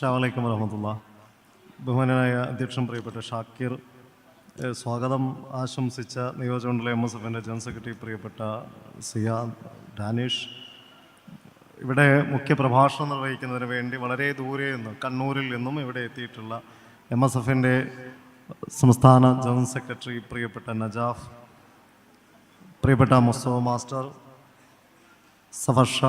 അസ്സാമലൈക്കും വരഹമുല്ല ബഹുമാനായ അധ്യക്ഷൻ പ്രിയപ്പെട്ട ഷാക്കിർ സ്വാഗതം. ആശംസിച്ച നിയോജകമണ്ഡലം എം എസ് എഫിന്റെ ജനറൽ സെക്രട്ടറി പ്രിയപ്പെട്ട സിയ ഡാനിഷ്. ഇവിടെ മുഖ്യ പ്രഭാഷണം നിർവഹിക്കുന്നതിന് വേണ്ടി വളരെ ദൂരെ നിന്ന് കണ്ണൂരിൽ നിന്നും ഇവിടെ എത്തിയിട്ടുള്ള എം എസ് എഫിന്റെ സംസ്ഥാന ജനറൽ സെക്രട്ടറി പ്രിയപ്പെട്ട നജാഫ് പ്രിയപ്പെട്ട മുസ്തഫ മാസ്റ്റർ സഫർഷ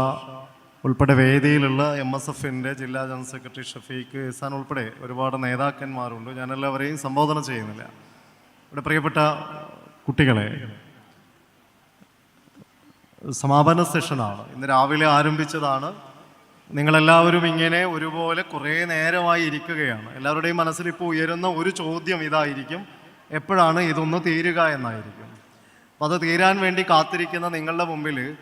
ഉൾപ്പെടെ വേദിയിലുള്ള എം എസ് എഫിന്റെ ജില്ലാ ജനറൽ സെക്രട്ടറി ഷഫീഖ് ഇസാൻ ഉൾപ്പെടെ ഒരുപാട് നേതാക്കന്മാരുണ്ട്. ഞാനെല്ലാവരെയും സംബോധന ചെയ്യുന്നില്ല. ഇവിടെ പ്രിയപ്പെട്ട കുട്ടികളെ സമാപന സെഷനാണ്. ഇന്ന് രാവിലെ ആരംഭിച്ചതാണ്. നിങ്ങളെല്ലാവരും ഇങ്ങനെ ഒരുപോലെ കുറേ നേരമായി ഇരിക്കുകയാണ്. എല്ലാവരുടെയും മനസ്സിൽ ഇപ്പോൾ ഉയരുന്ന ഒരു ചോദ്യം ഇതായിരിക്കും. എപ്പോഴാണ് ഇതൊന്ന് തീരുക എന്നായിരിക്കും. അപ്പോൾ അത് തീരാൻ വേണ്ടി കാത്തിരിക്കുന്ന നിങ്ങളുടെ മുമ്പിൽ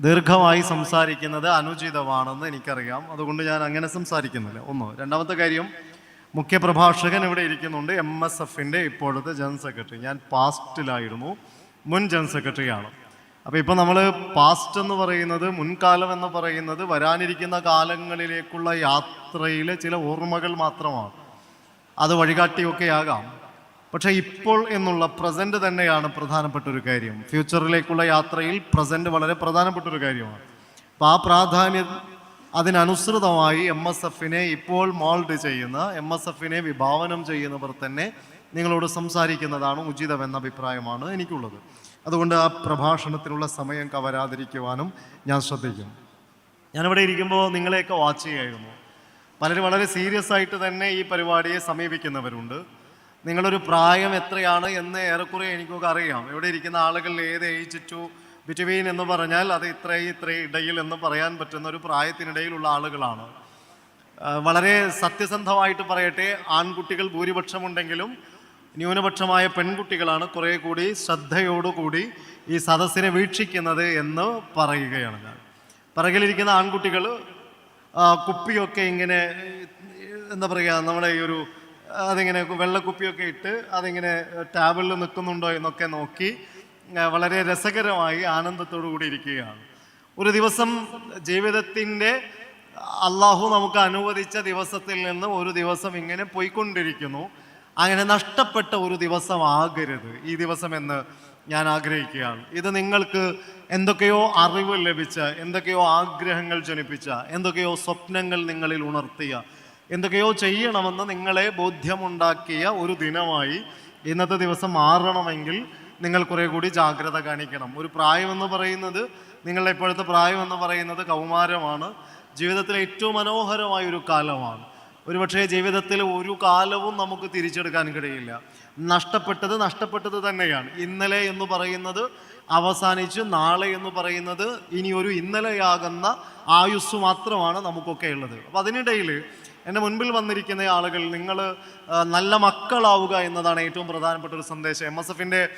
ദീർഘമായി സംസാരിക്കുന്നത് അനുചിതമാണെന്ന് എനിക്കറിയാം. അതുകൊണ്ട് ഞാൻ അങ്ങനെ സംസാരിക്കുന്നില്ല. ഒന്ന്. രണ്ടാമത്തെ കാര്യം മുഖ്യപ്രഭാഷകൻ ഇവിടെ ഇരിക്കുന്നുണ്ട്. എം എസ് എഫിന്റെ ഇപ്പോഴത്തെ ജനറൽ സെക്രട്ടറി. ഞാൻ പാസ്റ്റിലായിരുന്നു. മുൻ ജനറൽ സെക്രട്ടറിയാണ്. അപ്പോൾ ഇപ്പോൾ നമ്മൾ പാസ്റ്റ് എന്ന് പറയുന്നത് മുൻകാലം എന്ന് പറയുന്നത് വരാനിരിക്കുന്ന കാലങ്ങളിലേക്കുള്ള യാത്രയിലെ ചില ഓർമ്മകൾ മാത്രമാണ്. അത് വഴികാട്ടിയൊക്കെ ആകാം പക്ഷേ ഇപ്പോൾ എന്നുള്ള പ്രസന്റ് തന്നെയാണ് പ്രധാനപ്പെട്ട ഒരു കാര്യം. ഫ്യൂച്ചറിലേക്കുള്ള യാത്രയിൽ പ്രസന്റ് വളരെ പ്രധാനപ്പെട്ട ഒരു കാര്യമാണ്. അപ്പോൾ ആ പ്രാധാന്യം അതിനനുസൃതമായി എം എസ് എഫിനെ ഇപ്പോൾ മോൾഡ് ചെയ്യുന്ന എം എസ് എഫിനെ വിഭാവനം ചെയ്യുന്നവർ തന്നെ നിങ്ങളോട് സംസാരിക്കുന്നതാണ് ഉചിതമെന്ന അഭിപ്രായമാണ് എനിക്കുള്ളത്. അതുകൊണ്ട് ആ പ്രഭാഷണത്തിനുള്ള സമയം കവരാതിരിക്കുവാനും ഞാൻ ശ്രദ്ധിക്കും. ഞാനിവിടെ ഇരിക്കുമ്പോൾ നിങ്ങളെയൊക്കെ വാച്ച് ചെയ്യായിരുന്നു പലരും വളരെ സീരിയസ് ആയിട്ട് തന്നെ ഈ പരിപാടിയെ സമീപിക്കുന്നവരുണ്ട്. നിങ്ങളൊരു പ്രായം എത്രയാണ് എന്ന് ഏറെക്കുറെ എനിക്കൊക്കെ അറിയാം. ഇവിടെ ഇരിക്കുന്ന ആളുകൾ ഏത് ഏജ് ടു ബിറ്റ്വീൻ എന്ന് പറഞ്ഞാൽ അത് ഇത്ര ഇത്ര ഇടയിൽ എന്ന് പറയാൻ പറ്റുന്ന ഒരു പ്രായത്തിനിടയിലുള്ള ആളുകളാണ്. വളരെ സത്യസന്ധമായിട്ട് പറയട്ടെ ആൺകുട്ടികൾ ഭൂരിപക്ഷമുണ്ടെങ്കിലും ന്യൂനപക്ഷമായ പെൺകുട്ടികളാണ് കുറേ കൂടി ശ്രദ്ധയോടുകൂടി ഈ സദസ്സിനെ വീക്ഷിക്കുന്നത് എന്ന് പറയുകയാണ് ഞാൻ. പറകിലിരിക്കുന്ന ആൺകുട്ടികൾ കുപ്പിയൊക്കെ ഇങ്ങനെ എന്താ പറയുക നമ്മുടെ ഈ ഒരു അതിങ്ങനെ വെള്ളക്കുപ്പിയൊക്കെ ഇട്ട് അതിങ്ങനെ ടാബിളിൽ നിൽക്കുന്നുണ്ടോ എന്നൊക്കെ നോക്കി വളരെ രസകരമായി ആനന്ദത്തോടു കൂടി ഇരിക്കുകയാണ്. ഒരു ദിവസം ജീവിതത്തിന്റെ അള്ളാഹു നമുക്ക് അനുവദിച്ച ദിവസത്തിൽ നിന്ന് ഒരു ദിവസം ഇങ്ങനെ പോയിക്കൊണ്ടിരിക്കുന്നു. അങ്ങനെ നഷ്ടപ്പെട്ട ഒരു ദിവസമാകരുത്. ഈ ദിവസം എന്ന് ഞാൻ ആഗ്രഹിക്കുകയാണ്. ഇത് നിങ്ങൾക്ക് എന്തൊക്കെയോ അറിവ് ലഭിച്ച എന്തൊക്കെയോ ആഗ്രഹങ്ങൾ ജനിപ്പിച്ച എന്തൊക്കെയോ സ്വപ്നങ്ങൾ നിങ്ങളിൽ ഉണർത്തിയ എന്തൊക്കെയോ ചെയ്യണമെന്ന് നിങ്ങളെ ബോധ്യമുണ്ടാക്കിയ ഒരു ദിനമായി ഇന്നത്തെ ദിവസം മാറണമെങ്കിൽ നിങ്ങൾ കുറേ കൂടി ജാഗ്രത കാണിക്കണം. ഒരു പ്രായമെന്ന് പറയുന്നത് നിങ്ങളുടെ ഇപ്പോഴത്തെ പ്രായം എന്ന് പറയുന്നത് കൗമാരമാണ്. ജീവിതത്തിലെ ഏറ്റവും മനോഹരമായ ഒരു കാലമാണ്. ഒരുപക്ഷേ ജീവിതത്തിൽ ഒരു കാലവും നമുക്ക് തിരിച്ചെടുക്കാൻ കഴിയില്ല. നഷ്ടപ്പെട്ടത് നഷ്ടപ്പെട്ടത് തന്നെയാണ്. ഇന്നലെ എന്ന് പറയുന്നത് അവസാനിച്ച് നാളെ എന്ന് പറയുന്നത് ഇനി ഒരു ഇന്നലെയാകുന്ന ആയുസ് മാത്രമാണ് നമുക്കൊക്കെ ഉള്ളത്. അപ്പോൾ അതിനിടയിൽ എന്റെ മുൻപിൽ വന്നിരിക്കുന്ന ആളുകൾ നിങ്ങൾ നല്ല മക്കളാവുക എന്നതാണ് ഏറ്റവും പ്രധാനപ്പെട്ട ഒരു സന്ദേശം. എം എസ് എഫിന്റെ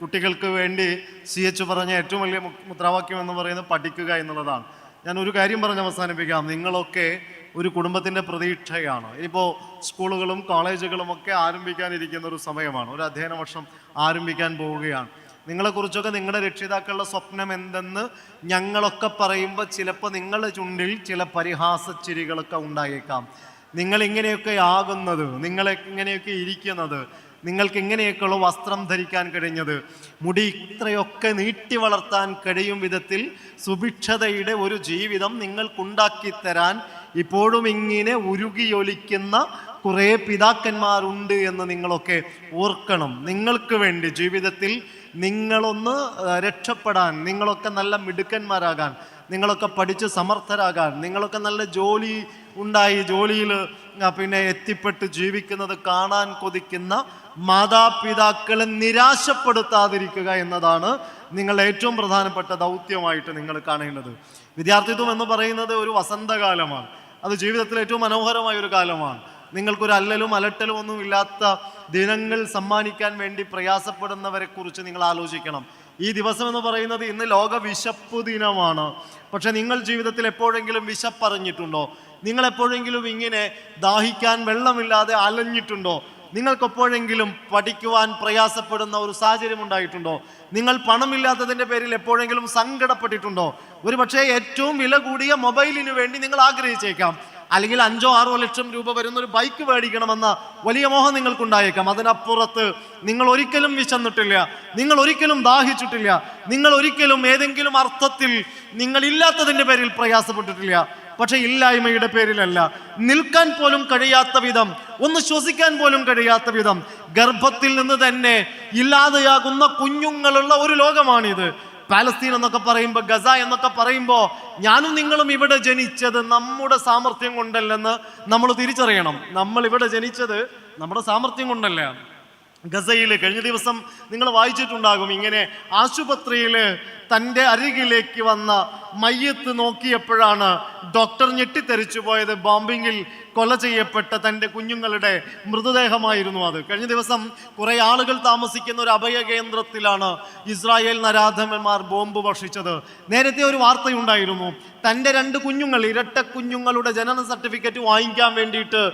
കുട്ടികൾക്ക് വേണ്ടി സി എച്ച് പറഞ്ഞ ഏറ്റവും വലിയ മുദ്രാവാക്യം എന്ന് പറയുന്നത് പഠിക്കുക എന്നുള്ളതാണ്. ഞാൻ ഒരു കാര്യം പറഞ്ഞ് അവസാനിപ്പിക്കാം. നിങ്ങളൊക്കെ ഒരു കുടുംബത്തിന്റെ പ്രതീക്ഷയാണ്. ഇനിയിപ്പോൾ സ്കൂളുകളും കോളേജുകളും ഒക്കെ ആരംഭിക്കാനിരിക്കുന്ന ഒരു സമയമാണ്. ഒരു അധ്യയന വർഷം ആരംഭിക്കാൻ പോവുകയാണ്. നിങ്ങളെക്കുറിച്ചൊക്കെ നിങ്ങളുടെ രക്ഷിതാക്കളുടെ സ്വപ്നം എന്തെന്ന് ഞങ്ങളൊക്കെ പറയുമ്പോൾ ചിലപ്പോൾ നിങ്ങളുടെ ചുണ്ടിൽ ചില പരിഹാസച്ചിരികളൊക്കെ ഉണ്ടായേക്കാം. നിങ്ങൾ ഇങ്ങനെയൊക്കെ ആകുന്നത് നിങ്ങളെ ഇങ്ങനെയൊക്കെ ഇരിക്കുന്നത് നിങ്ങൾക്ക് ഇങ്ങനെയൊക്കെയുള്ള വസ്ത്രം ധരിക്കാൻ കഴിഞ്ഞത് മുടി ഇത്രയൊക്കെ നീട്ടി വളർത്താൻ കഴിയും വിധത്തിൽ സുഭിക്ഷതയുടെ ഒരു ജീവിതം നിങ്ങൾക്കുണ്ടാക്കി തരാൻ ഇപ്പോഴും ഇങ്ങനെ ഉരുകിയൊലിക്കുന്ന കുറേ പിതാക്കന്മാരുണ്ട് എന്ന് നിങ്ങളൊക്കെ ഓർക്കണം. നിങ്ങൾക്ക് വേണ്ടി ജീവിതത്തിൽ നിങ്ങളൊന്ന് രക്ഷപ്പെടാൻ നിങ്ങളൊക്കെ നല്ല മിടുക്കന്മാരാകാൻ നിങ്ങളൊക്കെ പഠിച്ച് സമർത്ഥരാകാൻ നിങ്ങളൊക്കെ നല്ല ജോലി ഉണ്ടായി ജോലിയിൽ പിന്നെ എത്തിപ്പെട്ട് ജീവിക്കുന്നത് കാണാൻ കൊതിക്കുന്ന മാതാപിതാക്കളെ നിരാശപ്പെടുത്താതിരിക്കുക എന്നതാണ് നിങ്ങൾ ഏറ്റവും പ്രധാനപ്പെട്ട ദൗത്യമായിട്ട് നിങ്ങൾ കാണേണ്ടത്. വിദ്യാർത്ഥിത്വം എന്ന് പറയുന്നത് ഒരു വസന്തകാലമാണ്. അത് ജീവിതത്തിൽ ഏറ്റവും മനോഹരമായ ഒരു കാലമാണ്. നിങ്ങൾക്കൊരു അല്ലലും അലട്ടലും ഒന്നും ഇല്ലാത്ത ദിനങ്ങൾ സമ്മാനിക്കാൻ വേണ്ടി പ്രയാസപ്പെടുന്നവരെ കുറിച്ച് നിങ്ങൾ ആലോചിക്കണം. ഈ ദിവസം എന്ന് പറയുന്നത് ഇന്ന് ലോക വിശപ്പ് ദിനമാണ്. പക്ഷെ നിങ്ങൾ ജീവിതത്തിൽ എപ്പോഴെങ്കിലും വിശപ്പറിഞ്ഞിട്ടുണ്ടോ? നിങ്ങൾ എപ്പോഴെങ്കിലും ഇങ്ങനെ ദാഹിക്കാൻ വെള്ളമില്ലാതെ അലഞ്ഞിട്ടുണ്ടോ? നിങ്ങൾക്കെപ്പോഴെങ്കിലും പഠിക്കുവാൻ പ്രയാസപ്പെടുന്ന ഒരു സാഹചര്യം ഉണ്ടായിട്ടുണ്ടോ? നിങ്ങൾ പണമില്ലാത്തതിന്റെ പേരിൽ എപ്പോഴെങ്കിലും സങ്കടപ്പെട്ടിട്ടുണ്ടോ? ഒരു പക്ഷേ ഏറ്റവും വില കൂടിയ മൊബൈലിന് വേണ്ടി നിങ്ങൾ ആഗ്രഹിച്ചേക്കാം. അല്ലെങ്കിൽ അഞ്ചോ ആറോ ലക്ഷം രൂപ വരുന്ന ഒരു ബൈക്ക് മേടിക്കണമെന്ന വലിയ മോഹം നിങ്ങൾക്കുണ്ടായേക്കാം. അതിനപ്പുറത്ത് നിങ്ങൾ ഒരിക്കലും വിശന്നിട്ടില്ല. നിങ്ങൾ ഒരിക്കലും ദാഹിച്ചിട്ടില്ല. നിങ്ങൾ ഒരിക്കലും ഏതെങ്കിലും അർത്ഥത്തിൽ നിങ്ങൾ ഇല്ലാത്തതിന്റെ പേരിൽ പ്രയാസപ്പെട്ടിട്ടില്ല. പക്ഷെ ഇല്ലായ്മയുടെ പേരിലല്ല. നിൽക്കാൻ പോലും കഴിയാത്ത വിധം ഒന്ന് ശ്വസിക്കാൻ പോലും കഴിയാത്ത വിധം ഗർഭത്തിൽ നിന്ന് തന്നെ ഇല്ലാതെയാകുന്ന കുഞ്ഞുങ്ങളുള്ള ഒരു ലോകമാണിത്. പാലസ്തീൻ എന്നൊക്കെ പറയുമ്പോൾ ഗസ എന്നൊക്കെ പറയുമ്പോൾ ഞാനും നിങ്ങളും ഇവിടെ ജനിച്ചത് നമ്മുടെ സാമർഥ്യം കൊണ്ടല്ലെന്ന് നമ്മൾ തിരിച്ചറിയണം. നമ്മൾ ഇവിടെ ജനിച്ചത് നമ്മുടെ സാമർഥ്യം കൊണ്ടല്ല? ഗസയിൽ കഴിഞ്ഞ ദിവസം നിങ്ങൾ വായിച്ചിട്ടുണ്ടാകും ഇങ്ങനെ ആശുപത്രിയിൽ തന്റെ അരികിലേക്ക് വന്ന മയ്യത്ത് നോക്കിയപ്പോഴാണ് ഡോക്ടർ ഞെട്ടിത്തെറിച്ചു പോയത്. ബോംബിങ്ങിൽ കൊല ചെയ്യപ്പെട്ട തന്റെ കുഞ്ഞുങ്ങളുടെ മൃതദേഹമായിരുന്നു അത്. കഴിഞ്ഞ ദിവസം കുറേ ആളുകൾ താമസിക്കുന്ന ഒരു അഭയ കേന്ദ്രത്തിലാണ് ഇസ്രായേൽ നരാധമന്മാർ ബോംബ് വർഷിച്ചത് നേരത്തെ ഒരു വാർത്തയുണ്ടായിരുന്നു തന്റെ രണ്ട് കുഞ്ഞുങ്ങൾ ഇരട്ട കുഞ്ഞുങ്ങളുടെ ജനന സർട്ടിഫിക്കറ്റ് വാങ്ങിക്കാൻ വേണ്ടിയിട്ട്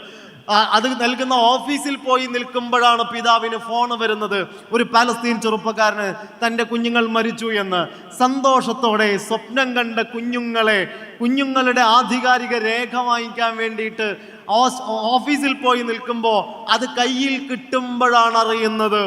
അത് നൽകുന്ന ഓഫീസിൽ പോയി നിൽക്കുമ്പോഴാണ് പിതാവിന് ഫോൺ വരുന്നത്. ഒരു പലസ്തീൻ ചെറുപ്പക്കാരന് തന്റെ കുഞ്ഞുങ്ങൾ മരിച്ചു എന്ന്. സന്തോഷത്തോടെ സ്വപ്നം കണ്ട കുഞ്ഞുങ്ങളെ കുഞ്ഞുങ്ങളുടെ ആധികാരിക രേഖ വാങ്ങിക്കാൻ വേണ്ടിയിട്ട് ഓഫീസിൽ പോയി നിൽക്കുമ്പോൾ അത് കയ്യിൽ കിട്ടുമ്പോഴാണ് അറിയുന്നത്.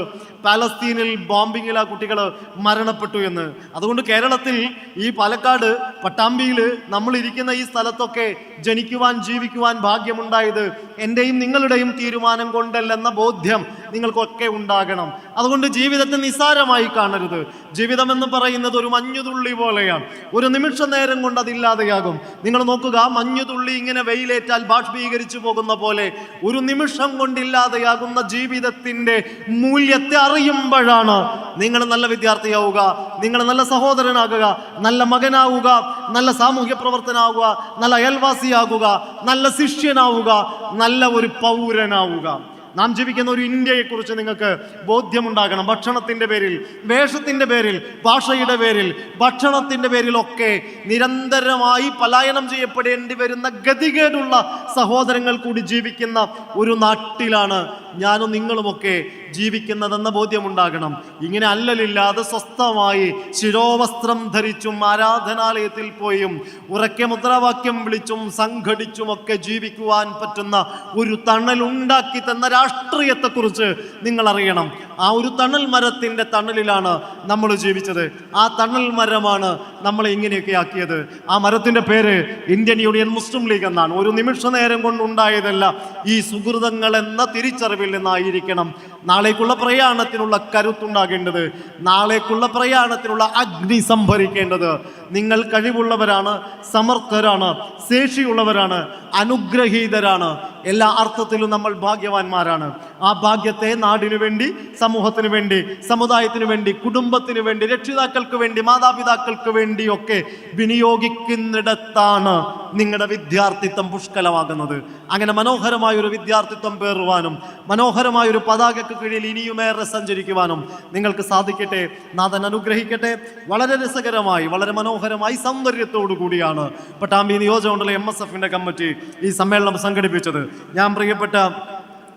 പാലസ്തീനിൽ ബോംബിങ്ങിൽ ആ കുട്ടികൾ മരണപ്പെട്ടു എന്ന്. അതുകൊണ്ട് കേരളത്തിൽ ഈ പാലക്കാട് പട്ടാമ്പിയിൽ നമ്മളിരിക്കുന്ന ഈ സ്ഥലത്തൊക്കെ ജനിക്കുവാൻ ജീവിക്കുവാൻ ഭാഗ്യമുണ്ടായത് എന്റെയും നിങ്ങളുടെയും തീരുമാനം കൊണ്ടല്ലെന്ന ബോധ്യം നിങ്ങൾക്കൊക്കെ ഉണ്ടാകണം. അതുകൊണ്ട് ജീവിതത്തെ നിസ്സാരമായി കാണരുത്. ജീവിതം എന്ന് പറയുന്നത് ഒരു മഞ്ഞുതുള്ളി പോലെയാണ്. ഒരു നിമിഷ നേരം കൊണ്ട് അതില്ലാതെയാകും. നിങ്ങൾ നോക്കുക മഞ്ഞുതുള്ളി ഇങ്ങനെ വെയിലേറ്റാൽ ബാഷ്പീകരിച്ചു പോകുന്ന പോലെ ഒരു നിമിഷം കൊണ്ടില്ലാതെയാകുന്ന ജീവിതത്തിന്റെ മൂല്യത്തെ അറിയുമ്പോഴാണ് നിങ്ങൾ നല്ല വിദ്യാർത്ഥിയാവുക നിങ്ങൾ നല്ല സഹോദരനാകുക നല്ല മകനാവുക നല്ല സാമൂഹ്യ പ്രവർത്തനാവുക നല്ല അയൽവാസിയാകുക നല്ല ശിഷ്യനാവുക നല്ല ഒരു പൗരനാവുക. നാം ജീവിക്കുന്ന ഒരു ഇന്ത്യയെക്കുറിച്ച് നിങ്ങൾക്ക് ബോധ്യമുണ്ടാകണം. ഭക്ഷണത്തിന്റെ പേരിൽ വേഷത്തിന്റെ പേരിൽ ഭാഷയുടെ പേരിൽ ഭക്ഷണത്തിന്റെ പേരിലൊക്കെ നിരന്തരമായി പലായനം ചെയ്യപ്പെടേണ്ടി വരുന്ന ഗതികേടുള്ള സഹോദരങ്ങൾ കൂടി ജീവിക്കുന്ന ഒരു നാട്ടിലാണ് ഞാനും നിങ്ങളുമൊക്കെ ജീവിക്കുന്നതെന്ന ബോധ്യമുണ്ടാകണം. ഇങ്ങനെ അല്ലലില്ലാതെ സ്വസ്ഥമായി ശിരോവസ്ത്രം ധരിച്ചും ആരാധനാലയത്തിൽ പോയും ഉറക്കെ മുദ്രാവാക്യം വിളിച്ചും സംഘടിച്ചുമൊക്കെ ജീവിക്കുവാൻ പറ്റുന്ന ഒരു തണൽ ഉണ്ടാക്കി തന്ന രാഷ്ട്രീയത്തെക്കുറിച്ച് നിങ്ങൾ അറിയണം ആ ഒരു തണൽ മരത്തിന്റെ തണലിലാണ് നമ്മൾ ജീവിച്ചത്. ആ തണൽ മരമാണ് നമ്മളെ ഇങ്ങനെയൊക്കെ ആക്കിയത്. ആ മരത്തിന്റെ പേര് ഇന്ത്യൻ യൂണിയൻ മുസ്ലിം ലീഗ് എന്നാണ്. ഒരു നിമിഷ നേരം കൊണ്ടുണ്ടായതല്ല ഈ സുഹൃതങ്ങൾ എന്ന തിരിച്ചറിവിൽ നിന്നായിരിക്കണം. നാളേക്കുള്ള പ്രയാണത്തിനുള്ള കരുത്തുണ്ടാകേണ്ടത് നാളേക്കുള്ള പ്രയാണത്തിനുള്ള അഗ്നി സംഭരിക്കേണ്ടത്. നിങ്ങൾ കഴിവുള്ളവരാണ് സമർത്ഥരാണ് ശേഷിയുള്ളവരാണ് അനുഗ്രഹീതരാണ്. എല്ലാ അർത്ഥത്തിലും നമ്മൾ ഭാഗ്യവാന്മാരാണ്. ആ ഭാഗ്യത്തെ നാടിനു വേണ്ടി സമൂഹത്തിന് വേണ്ടി സമുദായത്തിന് വേണ്ടി കുടുംബത്തിന് വേണ്ടി രക്ഷിതാക്കൾക്ക് വേണ്ടി മാതാപിതാക്കൾക്ക് വേണ്ടിയൊക്കെ വിനിയോഗിക്കുന്നിടത്താണ് നിങ്ങളുടെ വിദ്യാർത്ഥിത്വം പുഷ്കലമാകുന്നത്. അങ്ങനെ മനോഹരമായൊരു വിദ്യാർത്ഥിത്വം പേറുവാനും മനോഹരമായ ഒരു പതാകയ്ക്ക് കീഴിൽ ഇനിയുമേറെ സഞ്ചരിക്കുവാനും നിങ്ങൾക്ക് സാധിക്കട്ടെ. നാഥൻ അനുഗ്രഹിക്കട്ടെ. വളരെ രസകരമായി വളരെ മനോഹരമായി സൗന്ദര്യത്തോടു കൂടിയാണ് പട്ടാമ്പി നിയോജകമണ്ഡലം എം എസ് എഫിന്റെ കമ്മിറ്റി ഈ സമ്മേളനം സംഘടിപ്പിച്ചത്. ഞാൻ പ്രിയപ്പെട്ട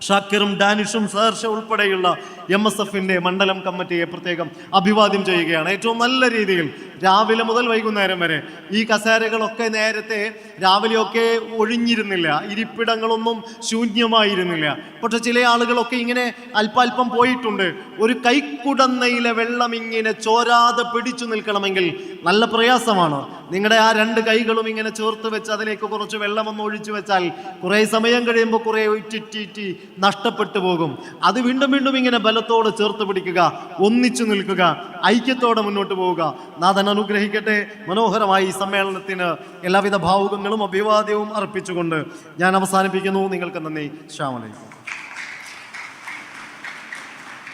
ഷാക്കിറും ഡാനിഷും സഹർഷ ഉൾപ്പെടെയുള്ള എം എസ് എഫിന്റെ മണ്ഡലം കമ്മിറ്റിയെ പ്രത്യേകം അഭിവാദ്യം ചെയ്യുകയാണ്. ഏറ്റവും നല്ല രീതിയിൽ രാവിലെ മുതൽ വൈകുന്നേരം വരെ ഈ കസേരകളൊക്കെ നേരത്തെ രാവിലെയൊക്കെ ഒഴിഞ്ഞിരുന്നില്ല. ഇരിപ്പിടങ്ങളൊന്നും ശൂന്യമായിരുന്നില്ല. പക്ഷെ ചില ആളുകളൊക്കെ ഇങ്ങനെ അല്പാൽപ്പം പോയിട്ടുണ്ട്. ഒരു കൈക്കുടന്നയിലെ വെള്ളം ഇങ്ങനെ ചോരാതെ പിടിച്ചു നിൽക്കണമെങ്കിൽ നല്ല പ്രയാസമാണ്. നിങ്ങളുടെ ആ രണ്ട് കൈകളും ഇങ്ങനെ ചേർത്ത് വെച്ച് അതിലേക്ക് കുറച്ച് വെള്ളം ഒന്ന് ഒഴിച്ചു വെച്ചാൽ കുറേ സമയം കഴിയുമ്പോൾ കുറേ ഇറ്റിറ്റിറ്റി നഷ്ടപ്പെട്ടു പോകും. അത് വീണ്ടും വീണ്ടും ഇങ്ങനെ ബലത്തോടെ ചേർത്ത് പിടിക്കുക ഒന്നിച്ചു നിൽക്കുക ഐക്യത്തോടെ മുന്നോട്ട് പോവുക. നാഥൻ അനുഗ്രഹിക്കട്ടെ. മനോഹരമായി ഈ സമ്മേളനത്തിന് എല്ലാവിധ ഭാവുകങ്ങളും അഭിവാദ്യവും അർപ്പിച്ചുകൊണ്ട് ഞാൻ അവസാനിപ്പിക്കുന്നു. നിങ്ങൾക്ക് നന്ദി ശ്യാമലൈക്കും